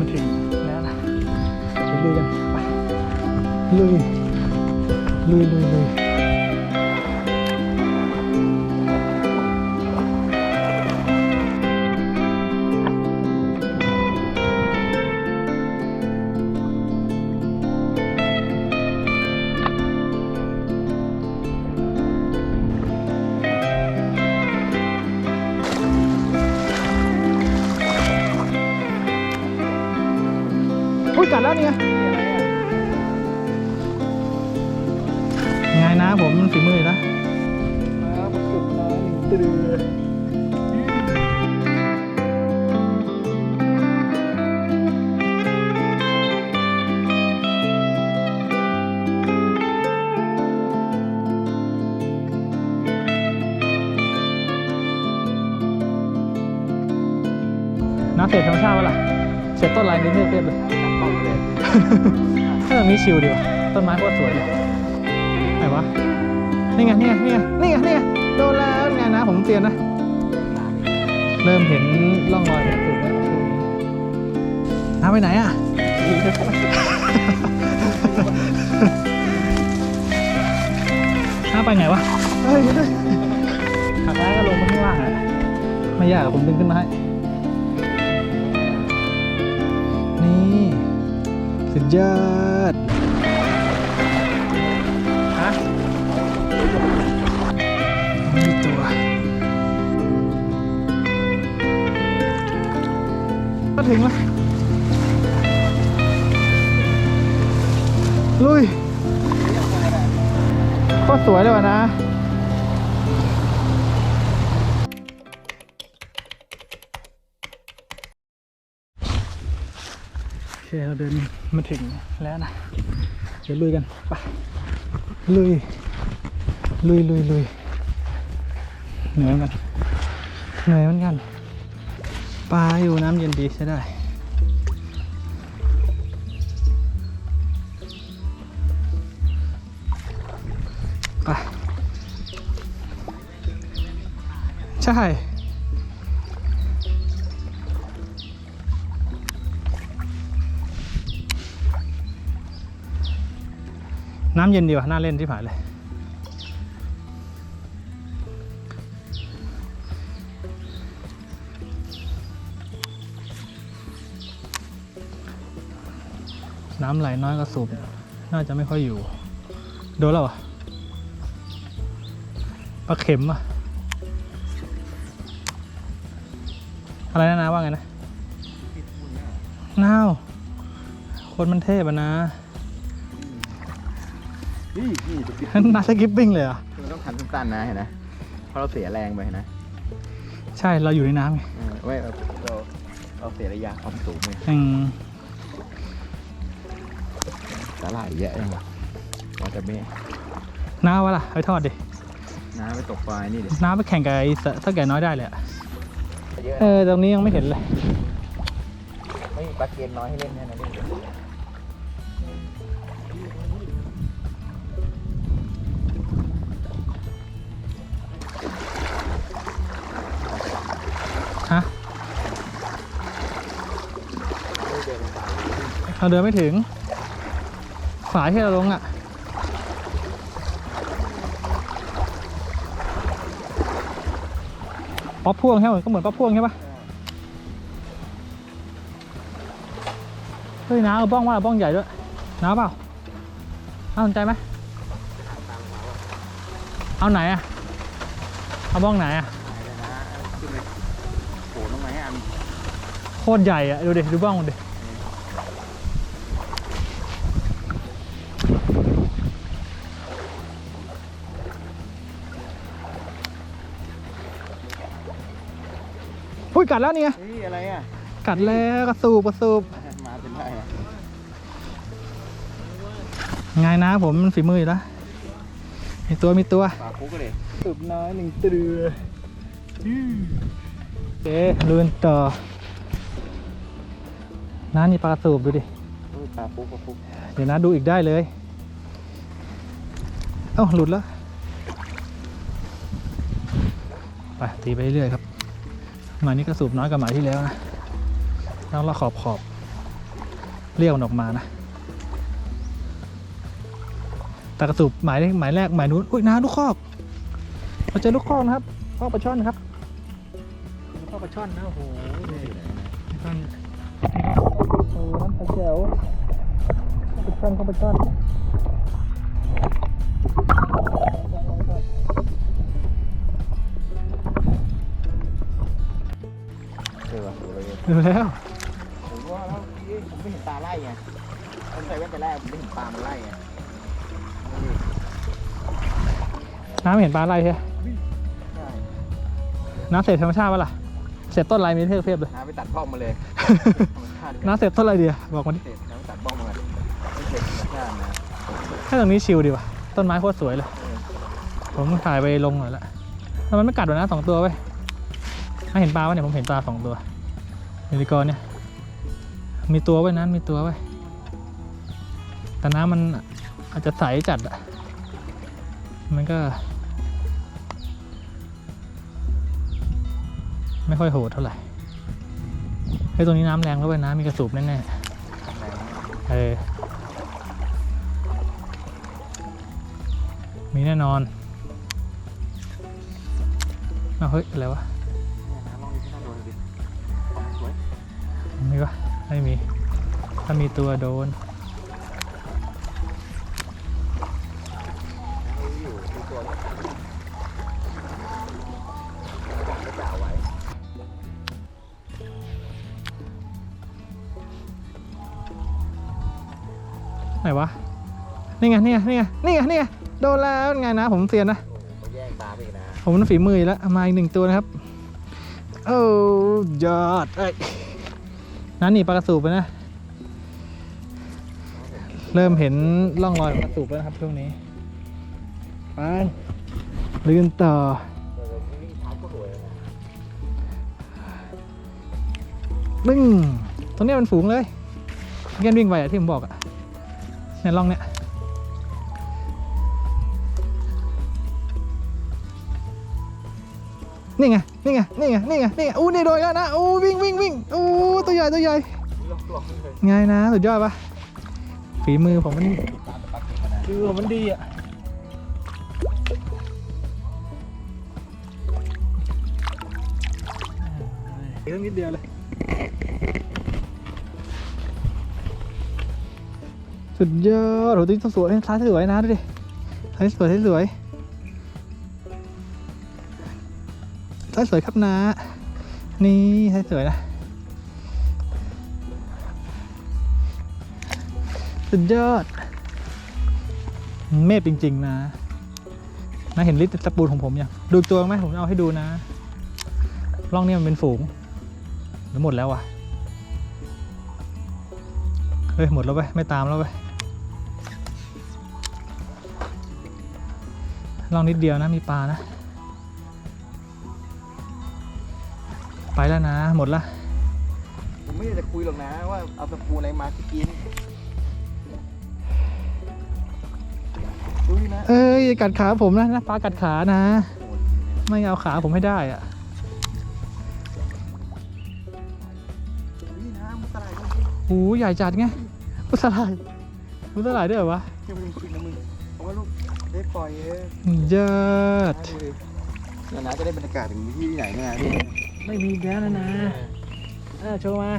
มาถึงแล้วนะไปลุยกันไปลุยลุยลุยลุย เนี่ยไงนะผมฝีมือนะมาประกบน้ำตือน้ำเศษธรรมชาติวะล่ะเศษต้นอะไรนี่เทียบเลย เลย ถ้าแบบนี้ชิลดีว่ะต้นไม้โคตรสวยเลยไหนวะนี่ไงนี่ไงนี่ไงนี่ไงนี่ไงโดนแล้วไงนะผมเตียนนะ เริ่มเห็นร่องรอยแบบสูงแล้วน้าไปไหนอะน้าไปไงวะเฮ้ยเฮ้ยหักแล้วก็ลงมาข้างล่างอะไม่ยากผมดึงขึ้นมาให้ สุดยอดฮะไม่มีตัวก็ถึงแล้ว ลุย ก็สวยเลยวะนะ เราเดินมาถึงแล้วนะ เดี๋ยวลุยกันไปลุย ลุยลุยลุยเหนื่อยเหมือนกันเหนื่อยเหมือนกันปลาอยู่น้ำเย็นดีใช้ได้ไปใช่ น้ำเย็นดีว่ะน่าเล่นที่ผ่านเลย น้ำไหลน้อยก็สูบ น่าจะไม่ค่อยอยู่ โดนแล้วเหรอะปลาเข็มอะ อะไรนะนะว่าไงนะน้าวคนมันเทพอะนะ นี่นี่จะปิดนาสกิปปิ้งเลยเหรอะ มันต้องทันสั้นๆนะเห็นไหมเพราะเราเสียแรงไปนะใช่เราอยู่ในน้ำไงเออไว้เราเราเราเสียระยะความสูงเลยอืมสาหร่ายเยอะยังเราจะไม่น้าวะล่ะไปทอดดิ น้าไปตกปลานี่เดี๋ยวน้าไปแข่งกับไอ้สถ้าแก่น้อยได้เลยอะเยอะเออตรงนี้ยังไม่เห็นเลย ไม่มีปลาเกนน้อยให้เล่นแค่นั้นเองฮ เราเดินไม่ถึงฝาที่เราลงอะ ป๊อปพ่วงใช่ไหมก็เหมือนป๊อปพ่วงใช่ปะเฮ้ยน้าเอาบ้องว่าเอาบ้องใหญ่ด้วยน้าเปล่าน้าสนใจไหมเอาไหนอะเอาบ้องไหนอะไปเลยนะขึ้นไปโผล่ลงมาให้อันโคตรใหญ่อะดูดิดูบ้องมันดิ ยกัดแล้วเนี่ยเฮ้ยอะไรอะ กัดแล้วกระสูบกระสูบมาเป็นไรอะไงนะผมมันฝีมืออยู่แล้วมีตัวมีตัวปลาคุกเลยสูบน้อยหนึ่งเตือโอเคลุนต่อน้านี่ปลากระสูบดูดิเฮ้ยปลาคุกปลาคุกเดี๋ยวนะดูอีกได้เลย เอ้าหลุดแล้ว ไปตีไปเรื่อยๆครับห มานี้กระสูบน้อยกว่าหมายที่แล้วนะต้องละขอบขอบเรียกมันออกมานะตากระสุบหมายหมายแรกหมายนู้นอุ้ยน้าลูกคอกเราเจอลูกคอกนะครับคอกปลาช่อนครับคอกปลาช่อนนะโอ้โหนี่ปลาช่อนโอ้น้ำปลาแจ๋วคอกปลาช่อนคอกปลาช่อน ดูแล้วผมว่าแล้วพี่ผมไม่เห็นปลาไล่ไงผมใส่แว่นแต่แรกผมไม่เห็นปลามันไล่ไงนี่น้ำเห็นปลาอะไรใช่ไหมใช่น้ำเศษธรรมชาติปะล่ะเศษต้นอะไรมีเทียบเทียบเลยน้าไปตัดบ้องมาเลยธรรมชาติน้ำเศษต้นอะไรดีอะบอกมาดิเสร็จน้าไปตัดบ้องมาเลยไม่เสร็จธรรมชาตินะถ้าตรงนี้ชิลดีว่ะต้นไม้โคตรสวยเลยเออผมถ่ายไปลงหน่อยละแต่มันไม่กัดหรอกนะสองตัวเว้ยไม่เห็นปลาวะเนี่ยผมเห็นปลาสองตัว ยูนิคอร์นเนี่ย มีตัวไว้นั้นมีตัวไว้ แต่น้ำมันอาจจะใสจัดอะมันก็ ไม่ค่อยโหดเท่าไหร่เฮ้ยตรงนี้น้ำแรงแล้วเว้ยน้ำมีกระสูบแน่ไหนๆเออ มีแน่นอนเอาเฮ้ย อะไรวะ ไม่มี ถ้ามีตัวโดนน้าไม่อยู่ดูตัวนี้จะจ่าไว้ไหนวะ นี่ไง นี่ไง นี่ไง นี่ไง นี่ไง โดนแล้วไงนะ ผมเซียนนะโอ้โหเขาแย่งตาไปอีกนะ ผมนั้นฝีมืออยู่แล้วเอามาอีกหนึ่งตัวนะครับ โอ้ยอดเอ้ย นั่นนี่ปลากระสูบไปนะ เริ่มเห็นร่องรอยของกระสูบแล้วนะครับช่วงนี้ไปลืนต่อเออวิ่งเท้าก็สวยเลยนะบึ้งตรงนี้มันฝูงเลยเงี้ยวิ่งไปอะที่ผมบอกอะในร่องเนี้ย นี่ไง นี่ไง นี่ไง นี่ไง นี่ไง อู้นี่โดนแล้วนะ อู้วิ่งวิ่งวิ่งอู้ตัวใหญ่ตัวใหญ่ลอกลอกขึ้นเลยไงนะสุดยอดปะฝีมือผมมันตามแต่ปักเองขนาดคือผมมันดีอะเรื่องนิดเดียวเลย สุดยอดโหตัวสวยท้ายสวยนะดูดิท้ายสวยท้ายสวย ท้ายสวยครับนะ นี่ท้ายสวยนะ สุดยอด เมฆจริง ๆ นะนะเห็นลิตรสปูของผมยังดูตัวไหมผมเอาให้ดูนะร่องเนี่ยมันเป็นฝูงหรือหมดแล้ววะเฮ้ยหมดแล้วไปไม่ตามแล้วไปร่องนิดเดียวนะมีปลานะ ไปแล้วนะ หมดละ ผมไม่ได้จะคุยหรอกนะว่าเอาตะปูอะไรมากินดูนี่นะเอ้ยอย่ากัดขาผมนะนะปลากัดขานะโอ้โหไม่เอาขาผมให้ได้อะนี่นะมุสลายด้วยโอ้ใหญ่จัดไงมุสลายมุสลายด้วยเหรอวะนี่มึงคิดนะมึงเพราะว่าลูกได้ปล่อยเองยอด ดูดิเนี่ยนะจะได้บรรยากาศอย่างนี้ที่ไหนเนี่ยพี่ ไม่มีอีกแล้วนะนะอ่าโชว์มา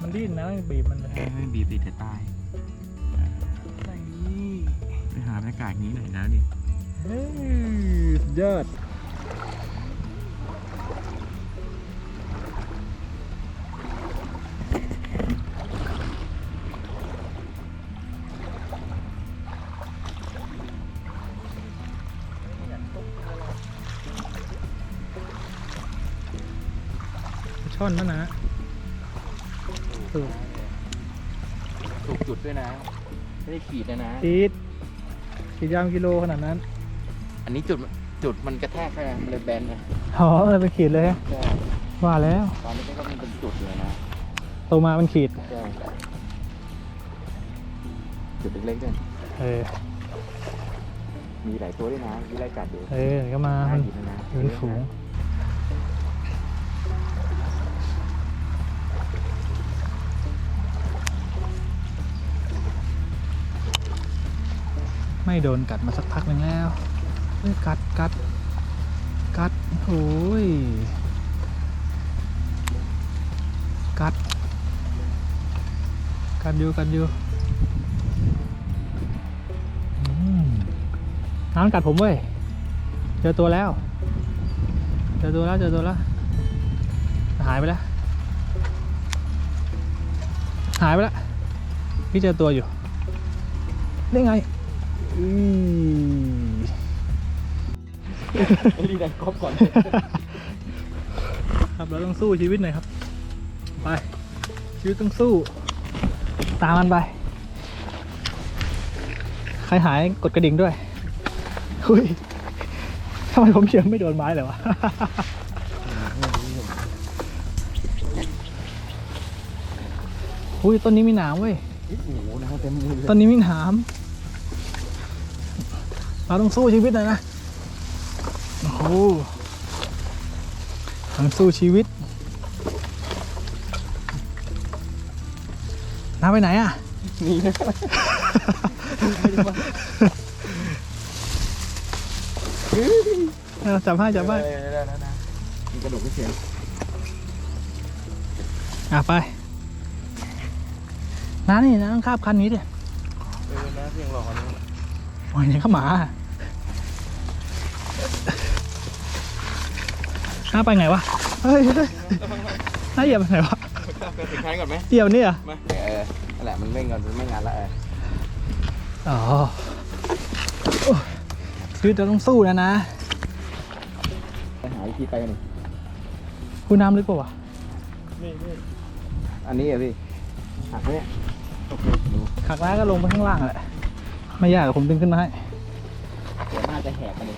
มันดิ้นนะไม่บีบมันเลยไม่บีบติดแต่ตายนี่ไปหาบรรยากาศนี้หน่อยนะดิ เฮ้ยสุดยอด อนนะนะถูกถูกจุดด้วยนะ ไม่ได้ขีดนะนะ ขีดขีดยาวกิโลขนาดนั้น อันนี้จุดจุดมันกระแทกใช่ไหมมันเลยแบนนะอ๋อเลยเป็นขีดเลยฮะใช่ว่าแล้ว ตอนนี้ก็มันเป็นจุดเลยนะโตมาเป็นขีด ใช่จุดเล็กๆด้วยเออ มีหลายตัวด้วยนะมีไล่กัดอยู่เออก็มาน่ามันหยิบนะนะอยู่เป็นฝูง ไม่โดนกัดมาสักพักหนึ่งแล้วเฮ้ยกัดกัดกัดโอ้ยกัด กัดอยู่กัดอยู่น้ำกัดผมเว้ย เจอตัวแล้ว เจอตัวแล้วเจอตัวแล้ว หายไปแล้ว หายไปแล้ว พี่เจอตัวอยู่ ได้ไง อือรีดันครบก่อน ครับเราต้องสู้ชีวิตหน่อยครับ ไป ชีวิตต้องสู้ ตามมันไป ใครหายกดกระดิ่งด้วยหุยทำไมผมเชื่อไม่โดนไม้เลยวะหุยต้นนี้มีหนามเว้ย โอ้โหน้ำเต็มมือเลยตอนนี้มีหนาม เราต้องสู้ชีวิตหน่อยนะโอ้โหต้องสู้ชีวิตน้าไปไหนอะนี่นะเออจับให้จับให้ได้ได้ได้ได้มีกระดูกไม่เสียงอะไปน้านี่น้าต้องคาบคันนี้ดิเออนะเพียงรอนี่โอ้ยเนี่ยเข้าหมา น้าไปไงวะเฮ้ยเฮ้ยน้าเหยียบไปไหนวะไปถึงท้ายก่อนไหมเหยียบนี่เหรอะมาเออนั่นแหละมันเร่งก่อนมันไม่งานละเอออ๋อโอ้ยชีวิตเราต้องสู้นะนะไปหาวิธีไปกันดิคุณน้ำลึกปล่าวะนี่นี่อันนี้อะพี่หักไหมเนี่ยโอเคดูขักแล้วก็ลงไปข้างล่างแหละไม่ยากหรอกผมดึงขึ้นมาให้เดี๋ยวน่าจะแหกกันเลย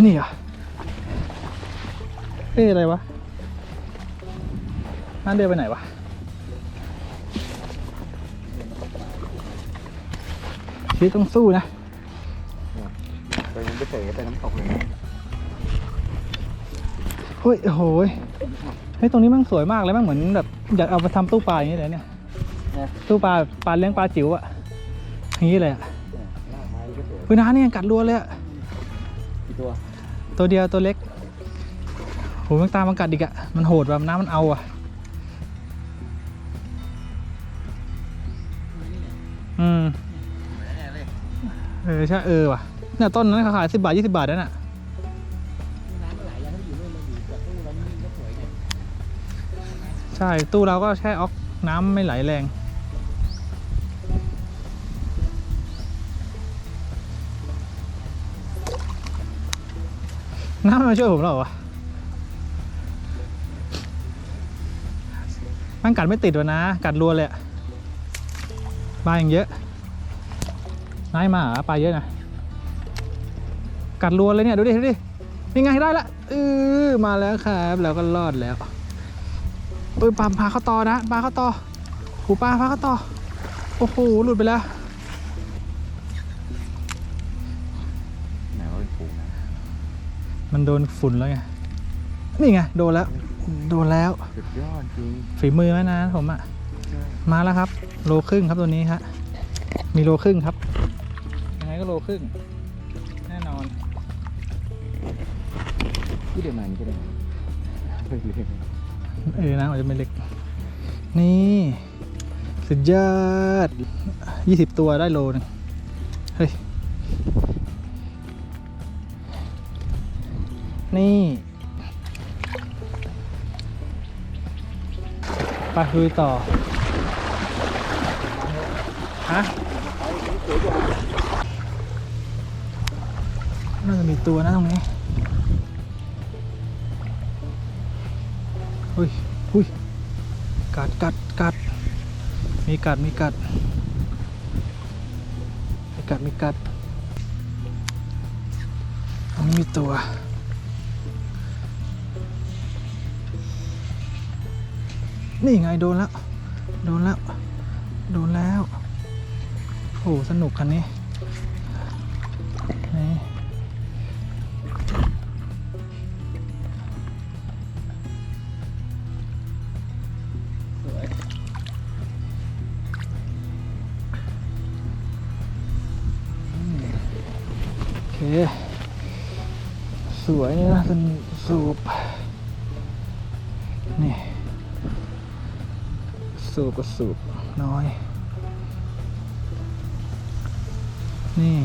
นี่เหรอเอ้ยอะไรวะนั่นเดินไปไหนวะชีวิตต้องสู้นะไปมันไปเตะไปน้ำตกเลยนะเฮ้ยโอ้โหยเฮ้ยตรงนี้มันสวยมากเลยมันเหมือนแบบอยากเอาไปทำตู้ปลาอย่างนี้เลยเนี่ยเนี่ยตู้ปลาปลาเลี้ยงปลาจิ๋วอะอย่างนี้เลยอะเนี่ยลากไม้ก็เตะคือน้าเนี่ยกัดรัวเลยอะ กี่ตัว ตัวเดียวตัวเล็กโหมันตามมันกัดอีกอะมันโหดแบบน้ำมันเอาอะอืมเลยเออใช่เออว่ะเนี่ยต้นนั้นขายสิบบาทยี่สิบบาทนั่นน่ะน้ำมันไหลยังไม่อยู่นู่นมันอยู่กับตู้แล้วนี่ก็สวยไงใช่ ตู้เราก็แช่ออกน้ำไม่ไหลแรง น้ำมันมาช่วยผมหรอวะมันกัดไม่ติดวะนะ กัดรัวเลยปลาอย่างเยอะนายมาหาปลาเยอะนะ กัดรัวเลยเนี่ย ดูดิ ดูดินี่ไงได้ละเออมาแล้วครับเราก็รอดแล้วเอ้ยปลาพาเข้าต่อนะปลาเข้าต่อหูปลาพาเข้าต่อโอ้โหหลุดไปแล้ว มันโดนฝุ่นแล้วไง นี่ไง โดนแล้ว โดนแล้ว สุดยอดจริงฝีมือไหมนะผมอะมาแล้วครับ โลครึ่งครับตัวนี้ฮะ มีโลครึ่งครับ ยังไงก็โลครึ่ง แน่นอน ที่เดียวมันก็ได้เฮ้ยเลยเออนะอาจจะไม่เล็ก นี่ สุดยอดยี่สิบตัวได้โลหนึงเฮ้ย นี่ไปคุยต่อ ฮะ น่าจะมีตัวนะตรงนี้อุ้ยอุ้ย กัดกัดกัด มีกัด มีกัด มีกัด มีกัดตรงนี้มีตัว นี่ไงโดนแล้ว โดนแล้ว โดนแล้ว โอ้สนุกคันนี้นี่ ก็สูบน้อย นี่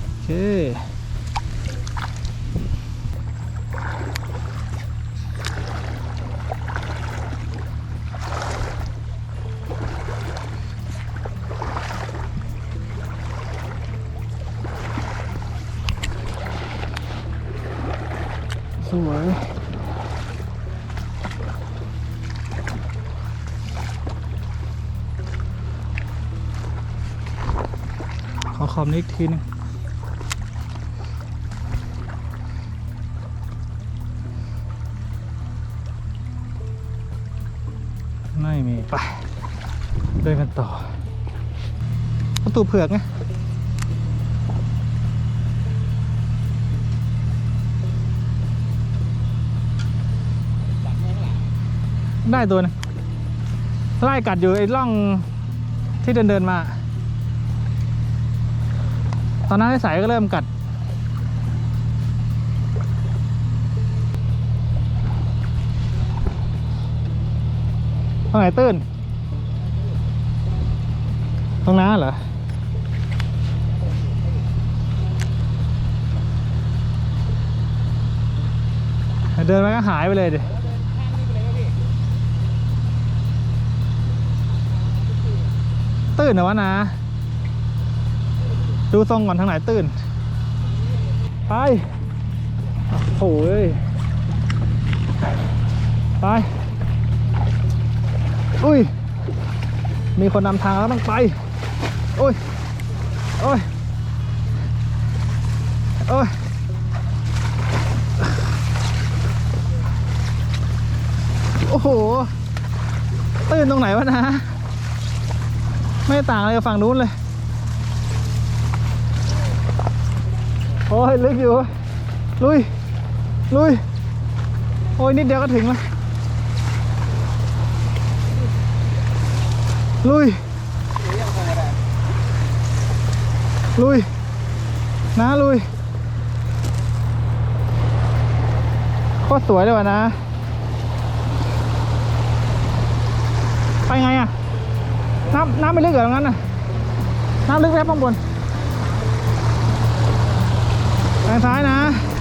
โอเค อคอมนี้อีกทีนึงไม่มีไปเดินกันต่อประตูเผือกไงได้ตัวนึงไล่กัดอยู่ไอ้ร่องที่เดินเดินมา อนนั้นไอ้สายก็เริ่มกัด ตรงไหนตื้น ตรงนั้นเหรอเดินไปก็หายไปเลยดิตื้นเหรอวะนะ ดูทรงก่อนทางไหนตื้นไปโอ้ยไป อุ้ย มีคนนำทางแล้วต้องไปโอ้ยโอ้ยโอ้ยโอ้โห ตื้นตรงไหนวะนะ ไม่ต่างอะไรกับฝั่งนู้นเลย โอ้ยลึกอยู่ ลุย ลุย โอ้ยนิดเดียวก็ถึงแล้ว ลุย ลุย นะลุยโคตรสวยเลยว่ะนะ ไปไงอะน้ำน้ำไม่ลึกเหรองั้นน่ะ น้ำลึกแค่ข้างบน ทางซ้ายนะ